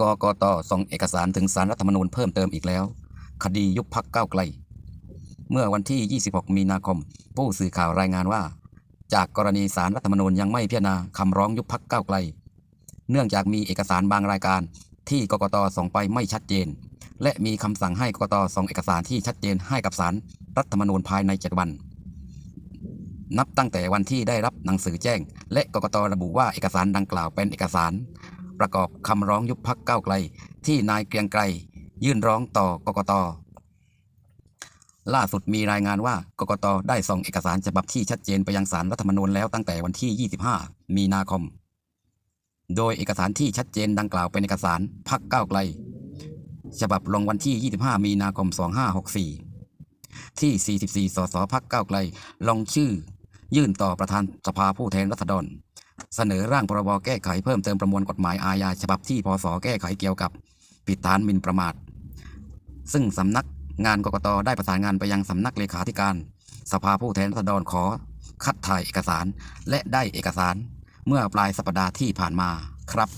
กกตส่งเอกสารถึงสารรัฐธรรมนูญเพิ่มเติมอีกแล้ว คดียุบพักก้าวไกล เมื่อวันที่ 26 มีนาคม ผู้สื่อข่าวรายงานว่า จากกรณีสารรัฐธรรมนูญยังไม่พิจารณาคำร้องยุบพักก้าวไกล เนื่องจากมีเอกสารบางรายการที่กกตส่งไปไม่ชัดเจน และมีคำสั่งให้กกตส่งเอกสารที่ชัดเจนให้กับสารรัฐธรรมนูญภายใน7วัน นับตั้งแต่วันที่ได้รับหนังสือแจ้ง และกกตระบุว่าเอกสารดังกล่าวเป็นเอกสาร ประกอบคำร้องยุบพักก้าวไกล ที่นายเกรียงไกรยื่นร้องต่อกกตล่าสุดมีรายงานว่ากกตได้ส่งเอกสารฉบับที่ชัดเจนไปยังสารรัฐธรรมนูญแล้วตั้งแต่วันที่ 25 มีนาคม โดยเอกสารที่ชัดเจนดังกล่าวเป็นเอกสารพักก้าวไกล ฉบับลงวันที่ 25 มีนาคม 2564 ที่ 44 สสพักก้าวไกล ลงชื่อ ยื่นต่อประธานสภาผู้แทนราษฎร เสนอร่างพรบแก้ไขเพิ่มเติมประมวลกฎหมายอาญาฉบับที่พศแก้ไขเกี่ยวกับผิดฐานหมิ่นประมาท ซึ่งสำนักงานกกตได้ประสานงานไปยังสำนักเลขาธิการ สภาผู้แทนราษฎรขอ คัดถ่ายเอกสารและได้เอกสารเมื่อปลายสัปดาห์ที่ผ่านมาครับ